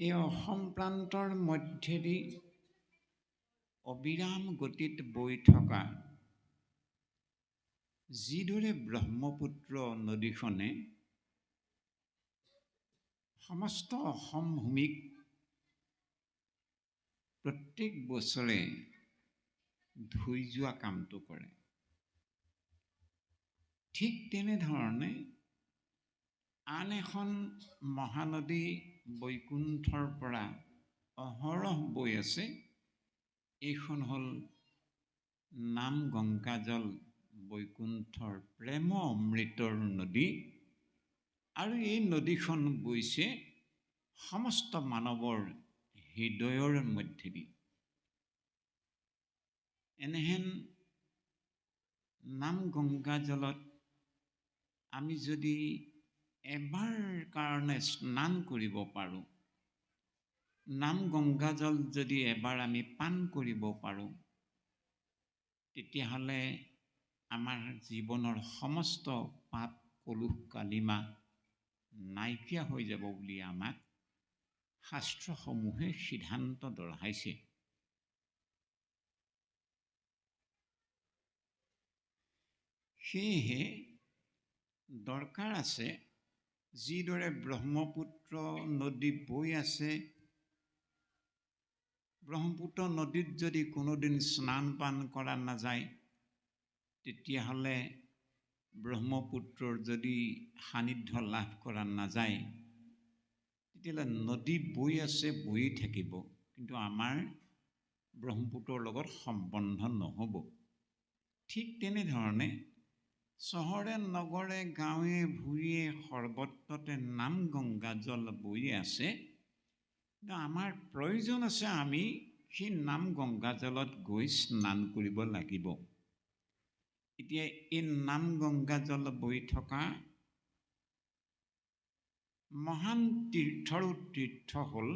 এই অসম প্ৰান্তৰ মধ্যেদি অবিৰাম গতিত বৈ থকা যিদৰে ব্ৰহ্মপুত্ৰ নদীখনে সমস্ত অসম ভূমিক প্ৰত্যেক বছৰে ধুই যোৱা কামটো কৰে। ঠিক তেনেধৰণে আন এখন মহানদী বৈকুণ্ঠৰ পৰা অহৰহ বৈ আছে এইখন হ'ল নাম গংগাজল বৈকুণ্ঠৰ প্ৰেম অমৃতৰ নদী। আৰু এই নদীখন বৈছে সমস্ত মানৱৰ হৃদয়ৰ মধ্যেদি। এনেহেন নাম গংগাজলত আমি যদি এবাৰ কাৰণে স্নান কৰিব পাৰোঁ। নাম গংগাজল যদি এবাৰ আমি পান কৰিব পাৰোঁ তেতিয়াহ'লে আমাৰ জীৱনৰ সমস্ত পাপ কলুষ কালিমা নাইকিয়া হৈ যাব বুলি আমাক শাস্ত্ৰসমূহে সিদ্ধান্ত দৰ্শাইছে সেয়েহে দৰকাৰ আছে যিদৰে ব্ৰহ্মপুত্ৰ নদী বৈ আছে ব্ৰহ্মপুত্ৰ নদীত যদি কোনোদিন স্নান পান কৰা নাযায় তেতিয়াহ'লে ব্ৰহ্মপুত্ৰৰ যদি সান্নিধ্য লাভ কৰা নাযায় তেতিয়াহ'লে নদী বৈ আছে বৈয়ে থাকিব। কিন্তু আমাৰ ব্ৰহ্মপুত্ৰৰ লগত সম্বন্ধ নহ'ব। ঠিক তেনেধৰণে চহৰে নগৰে গাঁৱে ভূঞে সৰ্বত্ৰতে নাম গংগা জল বৈ আছে। আমাৰ প্ৰয়োজন আছে আমি সেই নাম গংগা জলত গৈ স্নান কৰিব লাগিব। এতিয়া এই নাম গংগা জল বৈ থকা মহান তীৰ্থৰো তীৰ্থ হ'ল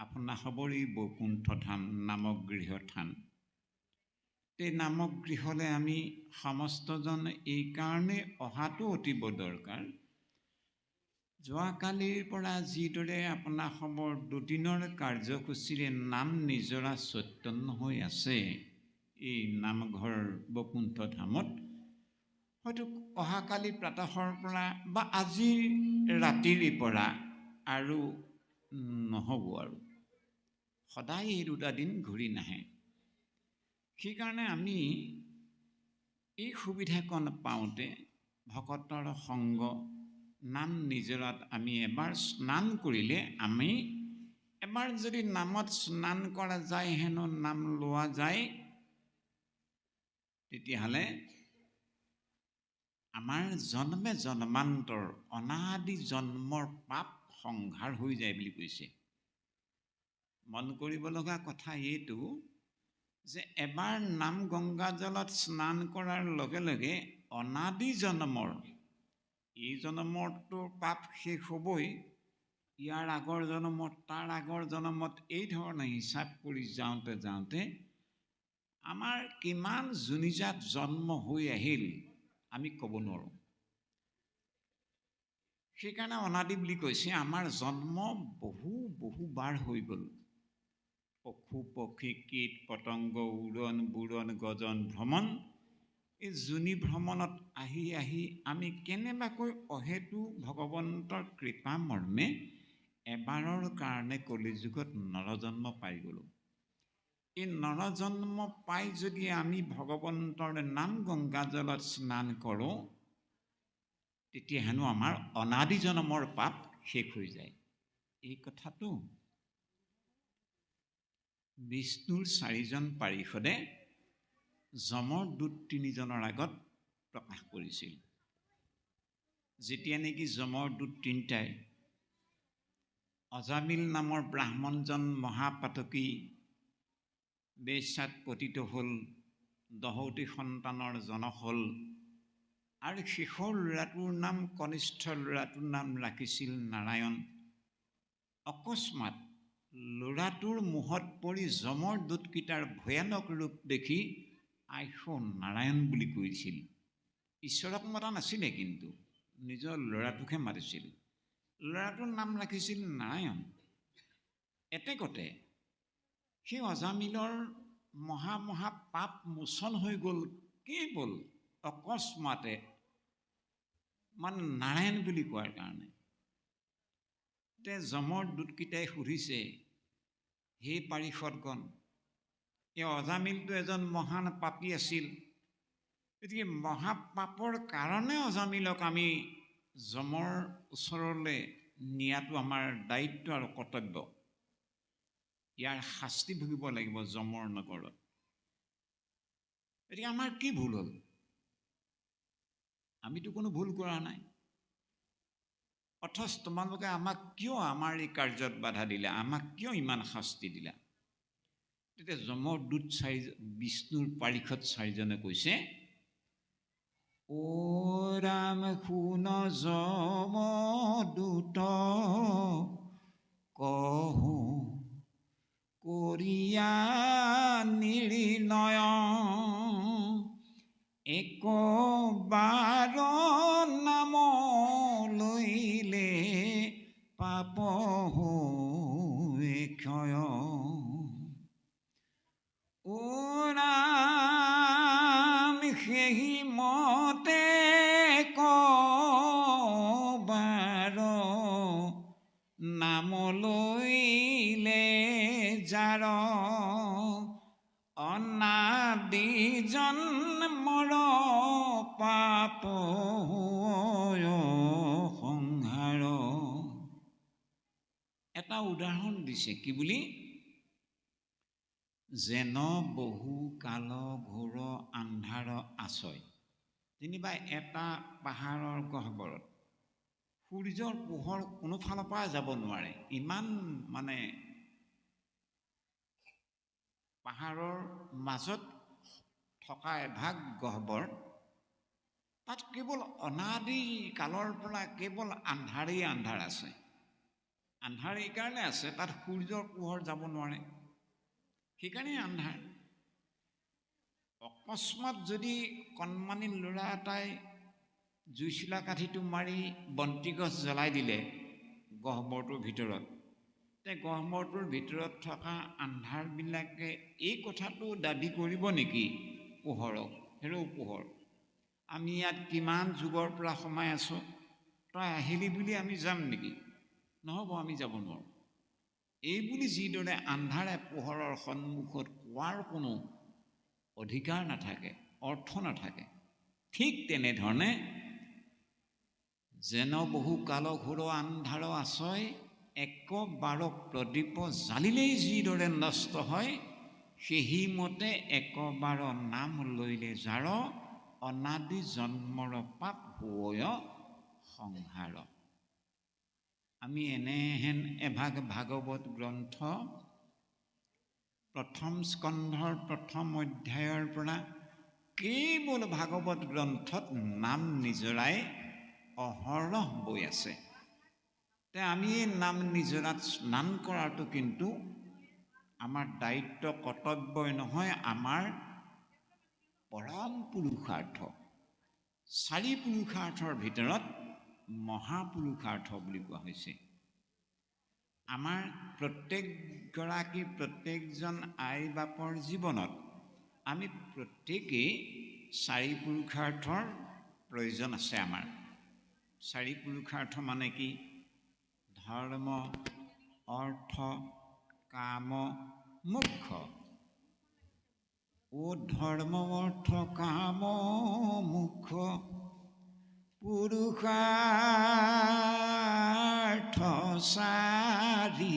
আপোনাৰ সবৰী বৈকুণ্ঠ ধাম নামক গৃহ থান। এই নামক গৃহলৈ আমি সমস্তজন এইকাৰণে অহাটো অতিব দৰকাৰ যোৱাকালিৰ পৰা যিদৰে আপোনাৰ খবৰ দুদিনৰ কাৰ্যসূচীৰে নাম নিজৰা চৈতন্য হৈ আছে এই নামঘৰ বৈকুণ্ঠ ধামত হয়তো অহাকালি প্ৰাতঃৰ পৰা বা আজিৰ ৰাতিৰ পৰা আৰু নহ'ব আৰু। সদায় এই দুটা দিন ঘূৰি নাহে। সেইকাৰণে আমি এই সুবিধাকণ পাওঁতে ভকতৰ সংগ নাম নিজৰাত আমি এবাৰ স্নান কৰিলে আমি এবাৰ যদি নামত স্নান কৰা যায় হেনো নাম লোৱা যায় তেতিয়াহ'লে আমাৰ জন্মে জন্মান্তৰ অনাদি জন্মৰ পাপ সংহাৰ হৈ যায় বুলি কৈছে। মন কৰিব লগা কথা এইটো। যে এবাৰ নাম গংগা জলত স্নান কৰাৰ লগে লগে অনাদি জন্মৰ এই জন্মৰতো পাপ শেষ হ'বই। ইয়াৰ আগৰ জন্মত তাৰ আগৰ জন্মত এই ধৰণে হিচাপ কৰি যাওঁতে যাওঁতে আমাৰ কিমান যোনিজাত জন্ম হৈ আহিল আমি ক'ব নোৱাৰোঁ। সেইকাৰণে অনাদি বুলি কৈছে আমাৰ জন্ম বহু বহু বাৰ হৈ গ'ল। পশু পক্ষী কীট পতংগ উৰণ বুৰণ গজন ভ্ৰমণ এই যোনি ভ্ৰমণত আহি আহি আমি কেনেবাকৈ অহেতু ভগৱন্তৰ কৃপা মৰ্মে এবাৰৰ কাৰণে কলিযুগত নৰজন্ম পাই গ'লোঁ। এই নৰজন্ম পাই যদি আমি ভগৱন্তৰ নাম গংগাজলত স্নান কৰোঁ তেতিয়া হেনো আমাৰ অনাদি জন্মৰ পাপ শেষ হৈ যায়। এই কথাটো বিষ্ণুৰ চাৰিজন পাৰিষদে যমৰ দূত তিনিজনৰ আগত প্ৰকাশ কৰিছিল। যেতিয়া নেকি যমৰ দূত তিনিটাই অজামিল নামৰ ব্ৰাহ্মণজন মহাপাতকী বেচাত পতিত হ'ল দহৌতি সন্তানৰ জনক হ'ল আৰু শেষৰ ল'ৰাটোৰ নাম কনিষ্ঠ ল'ৰাটোৰ নাম ৰাখিছিল নাৰায়ণ। অকস্মাত ল'ৰাটোৰ মুখত পৰি যমৰ দূতকেইটাৰ ভয়ানক ৰূপ দেখি আইস নাৰায়ণ বুলি কৈছিল। ঈশ্বৰক মতা নাছিলে কিন্তু নিজৰ ল'ৰাটোকহে মাতিছিল। ল'ৰাটোৰ নাম ৰাখিছিল নাৰায়ণ। এতেকতে সেই অজামিলৰ মহা মহা পাপ মোচন হৈ গ'ল কেৱল অকস্মাতে মানে নাৰায়ণ বুলি কোৱাৰ কাৰণে। তে যমৰ দূতকেইটাই সুধিছে হে পাৰিষদগণ। এই অজামিলটো এজন মহান পাপী আছিল। গতিকে মহাপাপৰ কাৰণে অজামিলক আমি যমৰ ওচৰলৈ নিয়াটো আমাৰ দায়িত্ব আৰু কৰ্তব্য। ইয়াৰ শাস্তি ভুগিব লাগিব যমৰ নগৰত। গতিকে আমাৰ কি ভুল হ'ল? আমিতো কোনো ভুল কৰা নাই। অথচ তোমালোকে আমাক কিয় আমাৰ এই কাৰ্যত বাধা দিলা? আমাক কিয় ইমান শাস্তি দিলা? তেতিয়া যমৰ দূত চাৰি বিষ্ণুৰ পাৰিষদ চাৰিজনে কৈছে অ ৰাম শুন যম দূত কহো কৰিয়া নিৰ্ণয় একবাৰ নাম লৈলে পাপ দিছে। কি বুলি? যেন বহু কাল ঘোৰ আন্ধাৰ আচয় যেনিবা এটা পাহাৰৰ গহ্বৰত। সূৰ্যৰ পোহৰ কোনো ফালৰ পৰা যাব নোৱাৰে। ইমান মানে পাহাৰৰ মাজত থকা এভাগ গহ্বৰ তাত কেৱল অনাদি কালৰ পৰা কেৱল আন্ধাৰেই আন্ধাৰ আছে। আন্ধাৰ এইকাৰণে আছে তাত সূৰ্যৰ পোহৰ যাব নোৱাৰে। সেইকাৰণে আন্ধাৰ। অকস্মাত যদি কণমানি ল'ৰা এটাই জুইচিলা কাঠিটো মাৰি বন্তি গছ জ্বলাই দিলে গহ্বৰটোৰ ভিতৰত তে গহ্বৰটোৰ ভিতৰত থকা আন্ধাৰবিলাকে এই কথাটো দাবী কৰিব নেকি? পোহৰক হেৰৌ পোহৰ। আমি ইয়াত কিমান যুগৰ পৰা সোমাই আছোঁ? তই আহিলি বুলি আমি যাম নেকি? নহ'ব আমি যাব নোৱাৰোঁ। এই বুলি যিদৰে আন্ধাৰে পোহৰৰ সন্মুখত কোৱাৰ কোনো অধিকাৰ নাথাকে অৰ্থ নাথাকে ঠিক তেনেধৰণে যেন বহু কাল ঘোৰ আন্ধাৰ আচয় একবাৰ প্ৰদীপ জালিলেই যিদৰে নষ্ট হয় সেইমতে একবাৰ নাম লৈলে যাৰ অনাদি জন্মৰ পাপ সংহাৰ। আমি এনেহেন এভাগ ভাগৱত গ্ৰন্থ প্ৰথম স্কন্ধৰ প্ৰথম অধ্যায়ৰ পৰা কেৱল ভাগৱত গ্ৰন্থত নাম নিজৰাই অহৰহ বৈ আছে। তে আমি এই নাম নিজৰাত স্নান কৰাটো কিন্তু আমাৰ দায়িত্ব কৰ্তব্যই নহয় আমাৰ পৰম পুৰুষাৰ্থ। চাৰি পুৰুষাৰ্থৰ ভিতৰত মহাপুৰুষাৰ্থ বুলি কোৱা হৈছে। আমাৰ প্ৰত্যেকগৰাকী প্ৰত্যেকজন আই বাপৰ জীৱনত আমি প্ৰত্যেকেই চাৰি পুৰুষাৰ্থৰ প্ৰয়োজন আছে আমাৰ। চাৰি পুৰুষাৰ্থ মানে কি? ধৰ্ম অৰ্থ কাম মোক্ষ ও ধৰ্ম অৰ্থ কাম মোক্ষ পুৰুষাৰ্থ চাৰি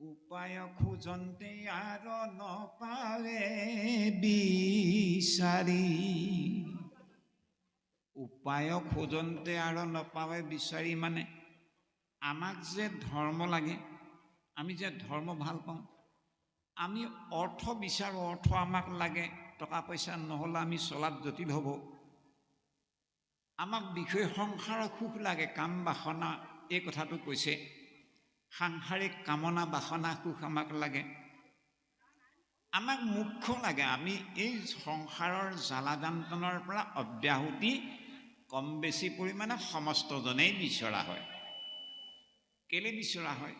উপায় খোজন্তে আৰ নপাৱে বিচাৰি উপায় খোজন্তে আৰু নপাৱে বিচাৰি মানে আমাক যে ধৰ্ম লাগে আমি যে ধৰ্ম ভাল পাওঁ আমি অৰ্থ বিচাৰোঁ অৰ্থ আমাক লাগে টকা পইচা নহ'লে আমি চলাত জটিল হ'ব। আমাক বিষয় সংসাৰৰ সুখ লাগে কাম বাসনা এই কথাটো কৈছে। সাংসাৰিক কামনা বাসনা সুখ আমাক লাগে। আমাক মুখ্য লাগে আমি এই সংসাৰৰ জ্বালা যান্ত্ৰণৰ পৰা অব্যাহতি কম বেছি পৰিমাণে সমস্তজনেই বিচৰা হয়। কেলৈ বিচৰা হয়?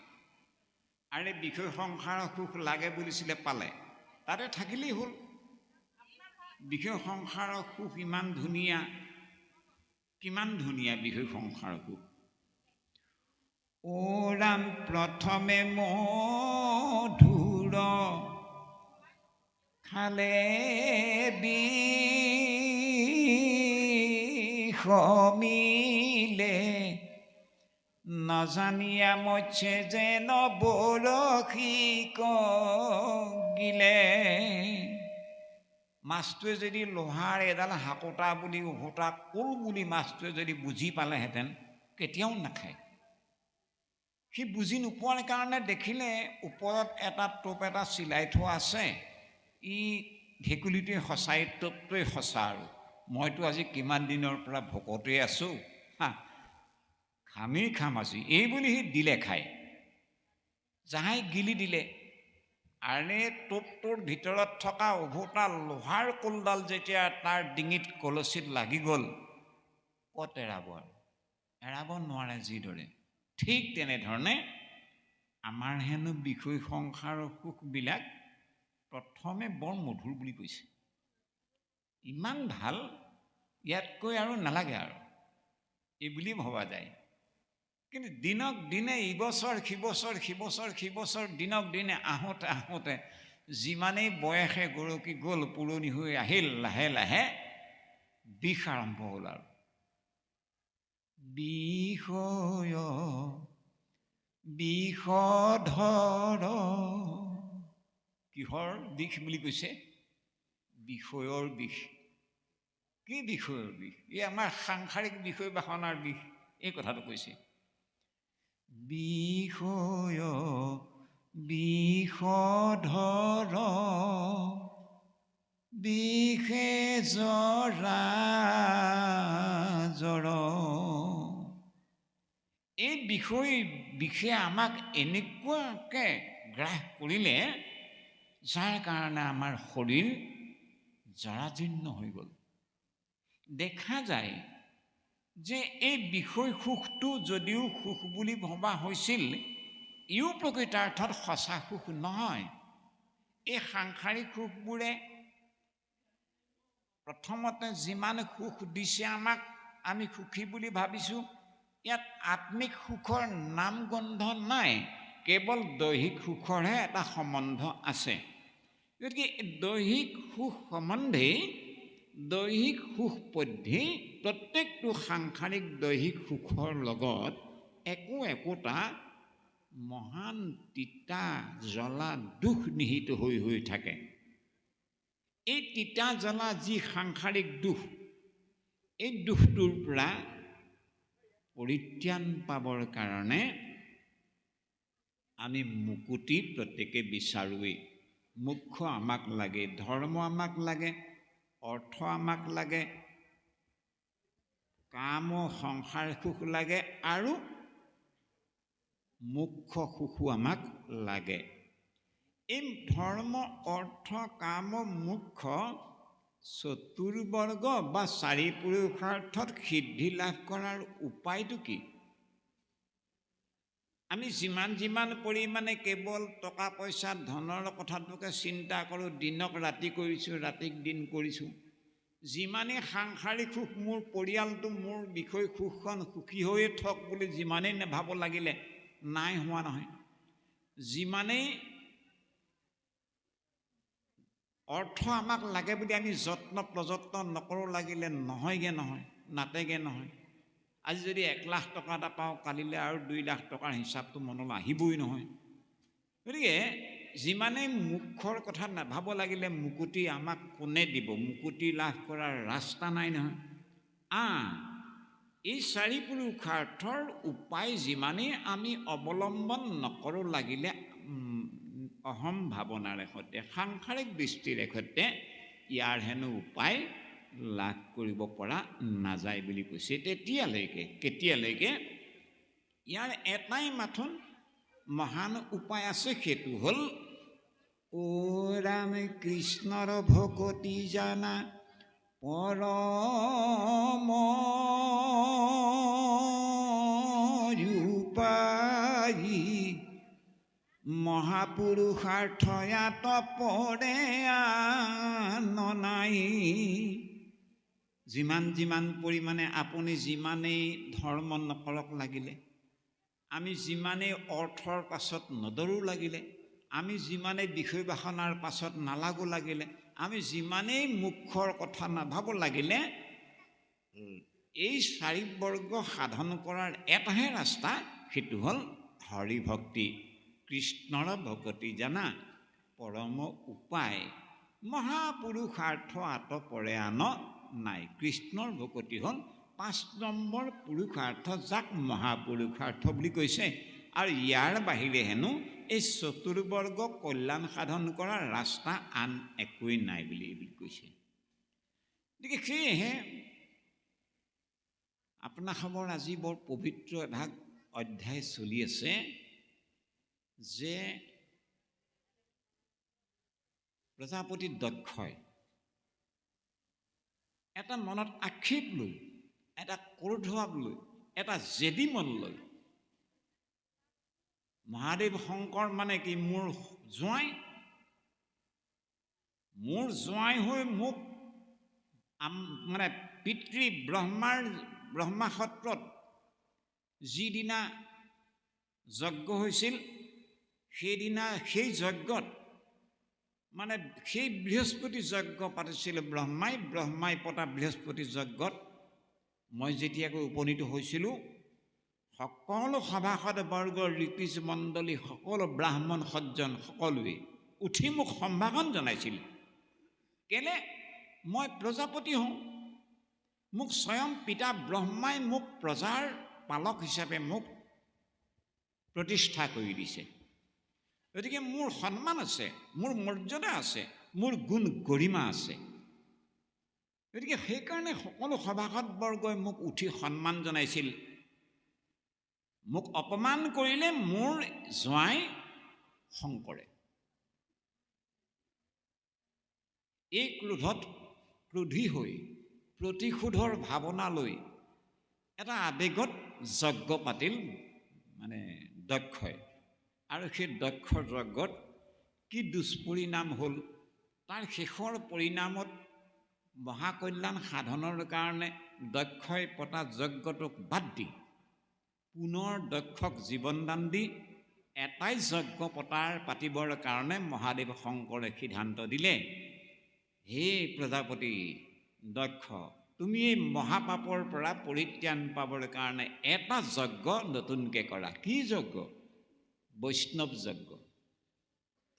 আৰে বিষয় সংসাৰৰ সুখ লাগে বুলিছিলে পালে তাতে থাকিলেই হ'ল। বিষয় সংসাৰৰ সুখ ইমান ধুনীয়া কিমান ধুনীয়া সংসাৰৰ সুখ অ' ৰাম প্ৰথমে মধুৰ খালে বিষমিলে নজানিয়া মছে যেন বৰশী কগিলে। মাছটোৱে যদি লোহাৰ এডাল হাকোটা বুলি উভতা কোৰ বুলি মাছটোৱে যদি বুজি পালেহেঁতেন কেতিয়াও নাখায়। সি বুজি নোপোৱাৰ কাৰণে দেখিলে ওপৰত এটা টোপ এটা চিলাই থোৱা আছে। ই ভেকুলীটোৱে সঁচাই টোপটোৱে সঁচা আৰু। মইতো আজি কিমান দিনৰ পৰা ভকতেই আছোঁ। হা খামেই খাম আজি এই বুলি সি দিলে খাই। জাহাই গিলি দিলে। আৰে টোপটোৰ ভিতৰত থকা উভতা লোহাৰ কোলডাল যেতিয়া তাৰ ডিঙিত কলচীত লাগি গ'ল ক'ত এৰাব এৰাব নোৱাৰে যিদৰে। ঠিক তেনেধৰণে আমাৰ হেনো বিষয় সংসাৰৰ সুখবিলাক প্ৰথমে বৰ মধুৰ বুলি কৈছে। ইমান ভাল ইয়াতকৈ আৰু নালাগে আৰু। এই বুলি ভবা যায়। কিন্তু দিনক দিনে ইবছৰ সিবছৰ সিবছৰ সিবছৰ দিনক দিনে আহোঁতে আহোঁতে যিমানেই বয়সে গৰকি গ'ল পুৰণি হৈ আহিল লাহে লাহে বিষ আৰম্ভ হ'ল আৰু। বিষয় বিষধৰ কিহৰ বিষ বুলি কৈছে? বিষয়ৰ বিষ। কি বিষয়ৰ বিষ? এই আমাৰ সাংসাৰিক বিষয় বাসনাৰ বিষ এই কথাটো কৈছে। বিষয় বিষধৰ বিষে এই বিষয় বিষে আমাক এনেকুৱাকৈ গ্ৰাস কৰিলে যাৰ কাৰণে আমাৰ শৰীৰ জৰাজীৰ্ণ হৈ গ'ল। দেখা যায় যে এই বিষয় সুখটো যদিও সুখ বুলি ভবা হৈছিল ইও প্ৰকৃতাৰ্থত সঁচা সুখ নহয়। এই সাংসাৰিক সুখবোৰে প্ৰথমতে যিমান সুখ দিছে আমাক আমি সুখী বুলি ভাবিছোঁ ইয়াত আত্মিক সুখৰ নাম গন্ধ নাই কেৱল দৈহিক সুখৰহে এটা সম্বন্ধ আছে। গতিকে দৈহিক সুখ সম্বন্ধেই দৈহিক সুখ পদ্ধি প্ৰত্যেকটো সাংসাৰিক দৈহিক সুখৰ লগত একো একোটা মহান তিতা জ্বলা দুখ নিহিত হৈ হৈ থাকে। এই তিতা জ্বলা যি সাংসাৰিক দুখ এই দুখটোৰ পৰা পৰিত্ৰাণ পাবৰ কাৰণে আমি মুকুতি প্ৰত্যেকে বিচাৰোঁৱেই। মুখ্য আমাক লাগে ধৰ্ম আমাক লাগে অৰ্থ আমাক লাগে কাম সংসাৰ সুখ লাগে আৰু মুখ্য সুখো আমাক লাগে। এই ধৰ্ম অৰ্থ কাম মুখ্য চতুৰ্বৰ্গ বা চাৰি পুৰুষাৰ্থত সিদ্ধি লাভ কৰাৰ উপায়টো কি? আমি যিমান যিমান পৰিমাণে কেৱল টকা পইচা ধনৰ কথাটোকে চিন্তা কৰোঁ দিনক ৰাতি কৰিছোঁ ৰাতিক দিন কৰিছোঁ যিমানেই সাংসাৰিক সুখ মোৰ পৰিয়ালটো মোৰ বিষয় সুখখন সুখী হৈয়ে থওক বুলি যিমানেই নেভাব লাগিলে নাই হোৱা নহয়। যিমানেই অৰ্থ আমাক লাগে বুলি আমি যত্ন প্ৰযত্ন নকৰোঁ লাগিলে নহয়গৈ নহয় নাটেগৈ নহয়। আজি যদি এক লাখ টকা এটা পাওঁ কালিলৈ আৰু দুই লাখ টকাৰ হিচাপটো মনলৈ আহিবই নহয়। গতিকে যিমানেই মুখৰ কথা নাভাব লাগিলে মুকুতি আমাক কোনে দিব? মুকুতি লাভ কৰাৰ ৰাস্তা নাই নহয়। আ এই চাৰি পুৰুষাৰ্থৰ উপায় যিমানেই আমি অৱলম্বন নকৰোঁ লাগিলে অহম ভাৱনাৰে সৈতে সাংসাৰিক দৃষ্টিৰে সৈতে ইয়াৰ হেনো উপায় লাভ কৰিব পৰা নাযায় বুলি কৈছে। তেতিয়ালৈকে, কেতিয়ালৈকে? ইয়াৰ এটাই মাথোন মহান উপায় আছে, সেইটো হ'ল, অ' ৰাম কৃষ্ণৰ ভকতি জানা, পৰম ৰূপায়ী। মহাপুৰুষাৰ্থয়াত পৰে নাই। যিমান যিমান পৰিমাণে আপুনি যিমানেই ধৰ্ম নকৰক লাগিলে আমি যিমানেই অৰ্থৰ পাছত নদৰো লাগিলে আমি যিমানেই বিষয় বাসনাৰ পাছত নালাগো লাগিলে আমি যিমানেই মুখৰ কথা নাভাবো লাগিলে এই চাৰি বৰ্গ সাধন কৰাৰ এটাহে ৰাস্তা সেইটো হ'ল হৰি ভক্তি কৃষ্ণৰ ভকতি জানা পৰম উপায়। মহাপুৰুষাৰ্থ আত পৰে আন নাই। কৃষ্ণৰ ভকতি হ'ল পাঁচ নম্বৰ পুৰুষাৰ্থ যাক মহাপুৰুষাৰ্থ বুলি কৈছে। আৰু ইয়াৰ বাহিৰে হেনো এই চতুৰ্বৰ্গ কল্যাণ সাধন কৰাৰ ৰাস্তা আন একোৱেই নাই বুলি বুলি কৈছে। গতিকে সেয়েহে আপোনাসমৰ আজি বৰ পবিত্ৰ এভাগ অধ্যায় চলি আছে যে প্ৰজাপতি দক্ষই এটা মনত আক্ষেপ লৈ এটা ক্ৰোধভাৱ লৈ এটা জেদী মন লৈ মহাদেৱ শংকৰ মানে কি? মোৰ জোঁৱাই মোৰ জোঁৱাই হৈ মোক মানে পিতৃ ব্ৰহ্মাৰ ব্ৰহ্মা সত্ৰত যিদিনা যজ্ঞ হৈছিল সেইদিনা সেই যজ্ঞত মানে সেই বৃহস্পতি যজ্ঞ পাতিছিল ব্ৰহ্মাই ব্ৰহ্মাই পতা বৃহস্পতি যজ্ঞত মই যেতিয়াকৈ উপনীত হৈছিলোঁ সকলো সভাসদ বৰ্গৰ ঋতুজ মণ্ডলী সকলো ব্ৰাহ্মণ সজ্জন সকলোৱে উঠি মোক সম্ভাষণ জনাইছিল। কেলে? মই প্ৰজাপতি হওঁ। মোক স্বয়ং পিতা ব্ৰহ্মাই মোক প্ৰজাৰ পালক হিচাপে মোক প্ৰতিষ্ঠা কৰি দিছে। গতিকে মোৰ সন্মান আছে মোৰ মৰ্যাদা আছে মোৰ গুণ গৰিমা আছে। গতিকে সেইকাৰণে সকলো সভাসদবৰ্গই মোক উঠি সন্মান জনাইছিল। মোক অপমান কৰিলে মোৰ জোঁৱাই শংকৰে এই ক্ৰোধত ক্ৰোধী হৈ প্ৰতিশোধৰ ভাৱনা লৈ এটা আৱেগত যজ্ঞ পাতিল মানে দক্ষই আৰু সেই দক্ষ যজ্ঞত কি দুষ্পৰিণাম হ'ল তাৰ শেষৰ পৰিণামত মহাকল্যাণ সাধনৰ কাৰণে দক্ষই পতা যজ্ঞটোক বাদ দি পুনৰ দক্ষক জীৱনদান দি এটাই যজ্ঞ পতাৰ পাতিবৰ কাৰণে মহাদেৱ শংকৰে সিদ্ধান্ত দিলে হে প্ৰজাপতি দক্ষ তুমি এই মহাপাপৰ পৰা পৰিত্ৰাণ পাবৰ কাৰণে এটা যজ্ঞ নতুনকৈ কৰা। কি যজ্ঞ? বৈষ্ণৱ যজ্ঞ।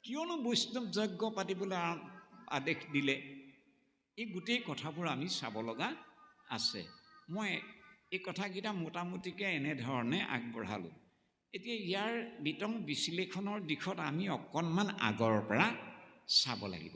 কিয়নো বৈষ্ণৱ যজ্ঞ পাতিবলৈ আদেশ দিলে এই গোটেই কথাবোৰ আমি চাব লগা আছে। মই এই কথাকেইটা মোটামুটিকৈ এনেধৰণে আগবঢ়ালোঁ। এতিয়া ইয়াৰ বিতং বিশ্লেষণৰ দিশত আমি অকণমান আগৰ পৰা চাব লাগিব।